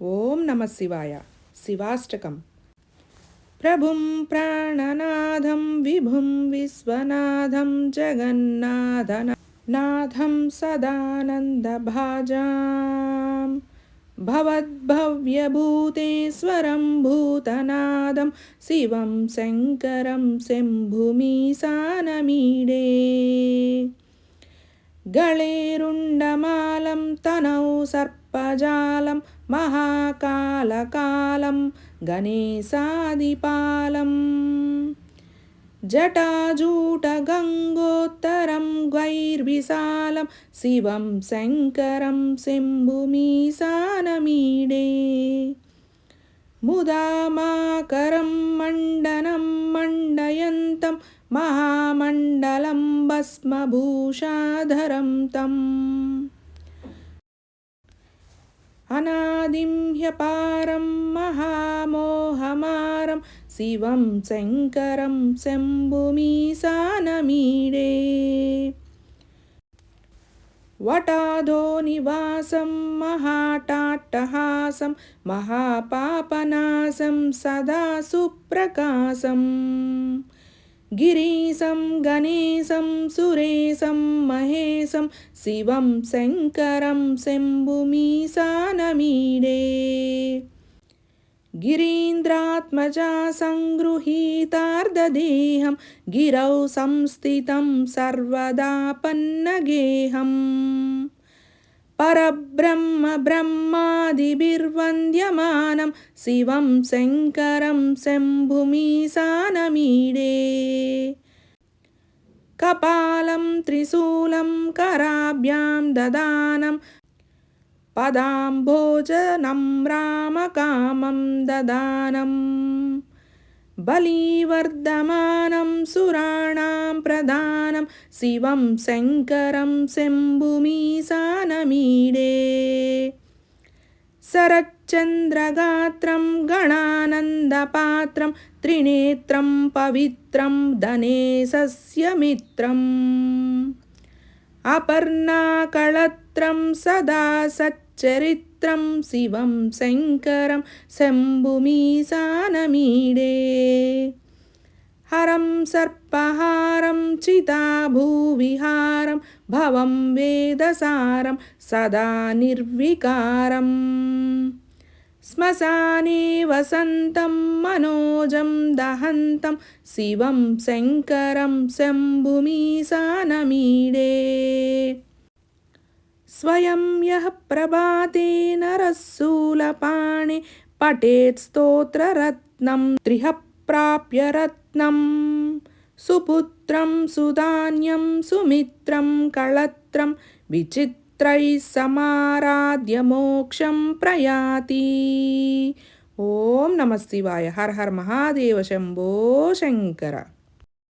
ఓం నమ శివాయ శివాష్టకం ప్రభుం ప్రాణనాథం విభుం విశ్వనాథం జగన్నాథన నాథం సదానందభాజాం భవద్భవ్యభూతేశ్వరం భూతనాదం శివం శంకరం శంభుమీశానమీడే गळेरुण्डमालं तनौ सर्पजालं महाकालकालं गणेशादिपालम् जटाजूटगङ्गोत्तरं गैर्विशालं शिवं शङ्करं शम्भुमीशानमीडे मुदामाकरं मण्डनं मण्डयन्तं महामण्डलं भस्मभूषाधरं तम् అనాదింహ్యపారం మహామోహమారం శివం శంకరం శంభుమీసానమీడే వటాధో నివాసం మహాటాట్టహాసం మహాపాపనాశం సదా సుప్రకాశం. सुप्रकाशम् गिरीशं गणेशं सुरेशं महेशं शिवं शङ्करं शम्भुमीशानमीडे गिरीन्द्रात्मजा सङ्गृहीतार्धदेहं गिरौ संस्थितं सर्वदा पन्नगेहम् పరబ్రహ్మ బ్రహ్మాదిభిర్వంద్యమానం శివం శంకరం శంభుమీశానమీడే. కపాలం త్రిశూలం కరాభ్యాం దదానం పదాంభోజనం రామకామం దదానం బలీవర్ధమానం సురాణ ప్రధానం శివం శంకరం శంభుమీసానమీడే. శరచ్చంద్రగాత్రం గణానందపాత్రం త్రినేత్రం పవిత్రం ధనేశస్యమిత్రం. అపర్ణాకళత్రం సదా సచ్చరిత్రం శివం శంకరం శంభుమీసానమీడే. शम्भुमीशानमीडे हरं सर्पहारं चिताभूविहारं भवं वेदसारं सदा निर्विकारम् श्मशाने वसन्तं मनोजं दहन्तं शिवं शङ्करं शम्भुमीशानमीडे स्वयं यः प्रभाते नरशूलपाणे पठेत् स्तोत्ररत्नं त्रिः प्राप्य रत्नं सुपुत्रं सुधान्यं सुमित्रं कळत्रं विचित्रैः समाराध्य मोक्षं प्रयाति ॐ नमः शिवाय हर हर महादेव शम्भो शङ्कर